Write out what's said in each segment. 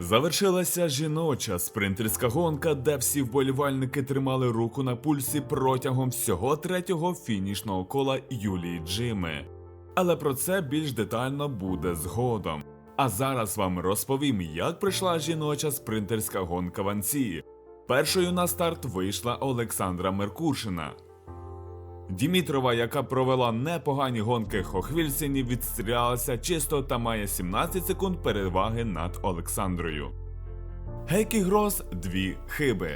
Завершилася жіноча спринтерська гонка, де всі вболівальники тримали руку на пульсі протягом всього третього фінішного кола Юлії Джими. Але про це більш детально буде згодом. А зараз вам розповім, як пройшла жіноча спринтерська гонка в Анції. Першою на старт вийшла Олександра Меркушина. Дімітрова, яка провела непогані гонки Хохвільсіні, відстрілялася чисто та має 17 секунд переваги над Олександрою. Гейкі Грос дві хиби.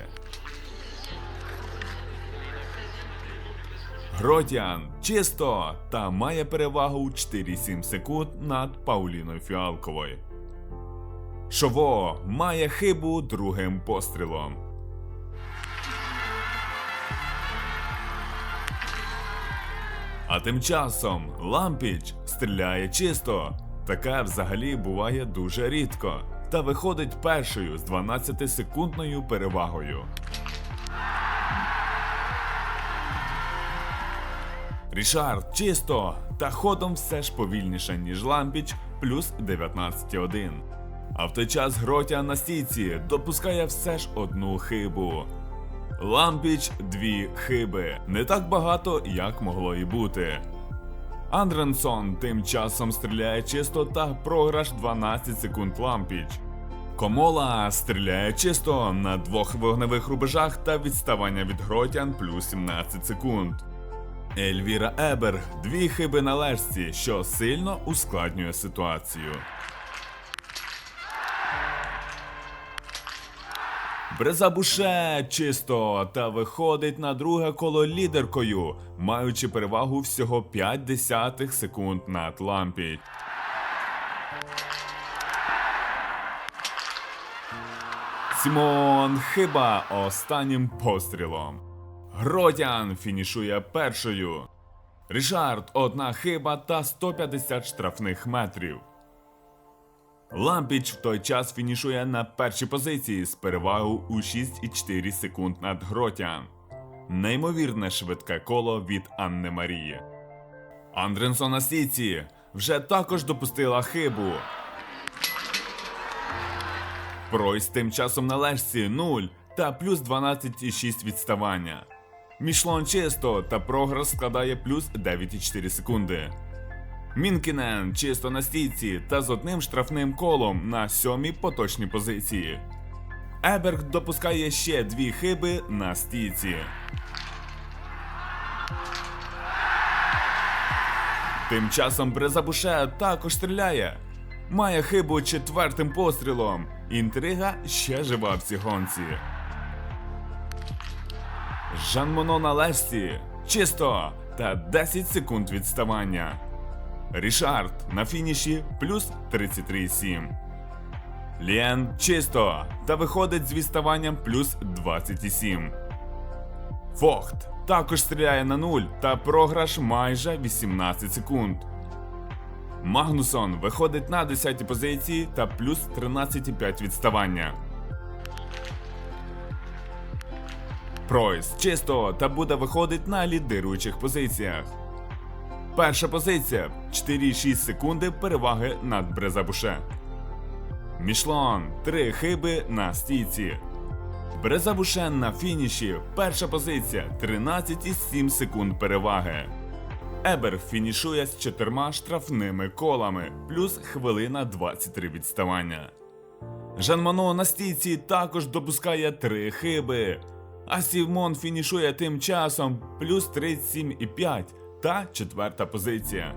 Гротян чисто та має перевагу 4,7 секунд над Пауліною Фіалковою. Шово має хибу другим пострілом. А тим часом Лампіч стріляє чисто. Таке взагалі буває дуже рідко. Та виходить першою з 12-секундною перевагою. Рішард чисто, та ходом все ж повільніше, ніж Лампіч, плюс 19,1. А в той час Гротя на стійці допускає все ж одну хибу. Лампіч дві хиби. Не так багато, як могло і бути. Андренсон тим часом стріляє чисто та програш 12 секунд Лампіч. Комола стріляє чисто на двох вогневих рубежах та відставання від Гротян плюс 17 секунд. Ельвіра Еберг дві хиби на лежці, що сильно ускладнює ситуацію. Брезабуше чисто та виходить на друге коло лідеркою, маючи перевагу всього 5 десятих секунд над Лампі. Сімон хиба останнім пострілом. Гротян фінішує першою. Рішард одна хиба та 150 штрафних метрів. Лампіч в той час фінішує на першій позиції з перевагою у 6,4 секунд над Гротян. Неймовірне швидке коло від Анни Марії. Андренсон на стійці вже також допустила хибу. Пройс тим часом на лежці 0 та плюс 12,6 відставання. Мішлон чисто та прогрес складає плюс 9,4 секунди. Мінкінен чисто на стійці та з одним штрафним колом на сьомій поточній позиції. Еберг допускає ще дві хиби на стійці. Тим часом Брезабуше також стріляє. Має хибу четвертим пострілом. Інтрига ще жива в цій гонці. Жан Моно на лесті. Чисто та 10 секунд відставання. Рішард на фініші плюс 33,7. Ліен чисто та виходить з відставанням плюс 27. Фохт також стріляє на 0 та програш майже 18 секунд. Магнусон виходить на 10 позиції та плюс 13,5 відставання. Пройс чисто та буде виходить на лідируючих позиціях. Перша позиція 4,6 секунди переваги над Брезабуше. Мішлон 3 хиби на стійці. Брезабуше на фініші. Перша позиція 13,7 секунд переваги. Ебер фінішує з чотирма штрафними колами, плюс хвилина 23 відставання. Жан Мано на стійці також допускає 3 хиби. А Сівмон фінішує тим часом плюс 37,5 та четверта позиція.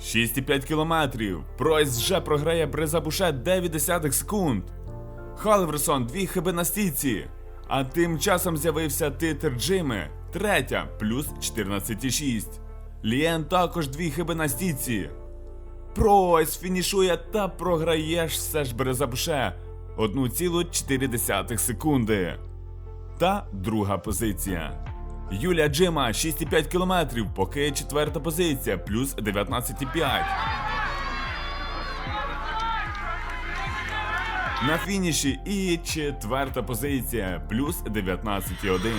6,5 кілометрів. Пройс вже програє Брезабуше 9 десятих секунд. Халверсон дві хиби на стійці. А тим часом з'явився титр Джими, третя, плюс 14,6. Лієн також дві хиби на стійці. Пройс фінішує та програєш все ж Брезабуше 1,4 секунди. Та друга позиція. Юлія Джима 6,5 кілометрів, поки четверта позиція, плюс 19,5. На фініші і четверта позиція, плюс 19,1.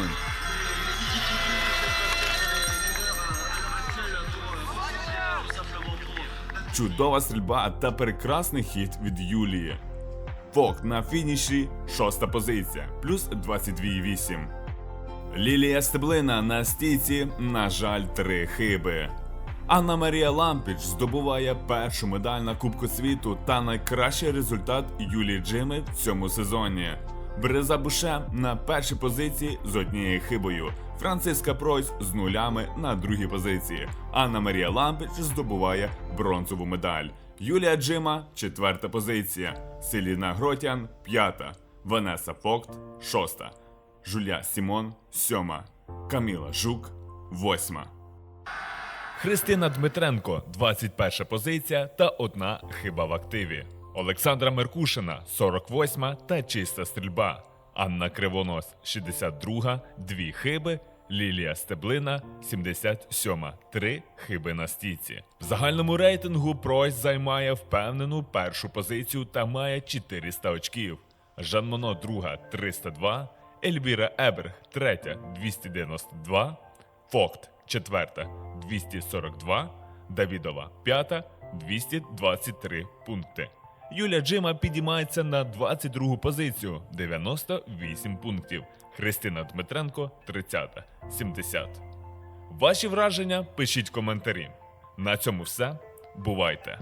Чудова стрільба та прекрасний хід від Юлії. Фок на фініші шоста позиція, плюс 22,8. Лілія Стеблина на стійці, на жаль, три хиби. Анна Марія Лампіч здобуває першу медаль на Кубку світу та найкращий результат Юлії Джими в цьому сезоні. Бреза Буше на першій позиції з однією хибою. Франциска Пройс з нулями на другій позиції. Анна Марія Лампіч здобуває бронзову медаль. Юлія Джима четверта позиція. Селіна Гротян п'ята. Ванеса Фокт шоста. Жуля Сімон сьома. Каміла Жук восьма. Христина Дмитренко 21 позиція та одна хиба в активі. Олександра Меркушина 48 та чиста стрільба. Анна Кривонос 62, дві хиби. Лілія Стеблина 77, три хиби на стійці. В загальному рейтингу Пройс займає впевнену першу позицію та має 400 очків. Жан Моно друга 302, Ельвіра Еберг третя 292, Фокт четверта 242, Давідова п'ята 223 пункти. Юля Джима підіймається на 22 позицію 98 пунктів. Христина Дмитренко 30 70. Ваші враження пишіть коментарі. На цьому все. Бувайте!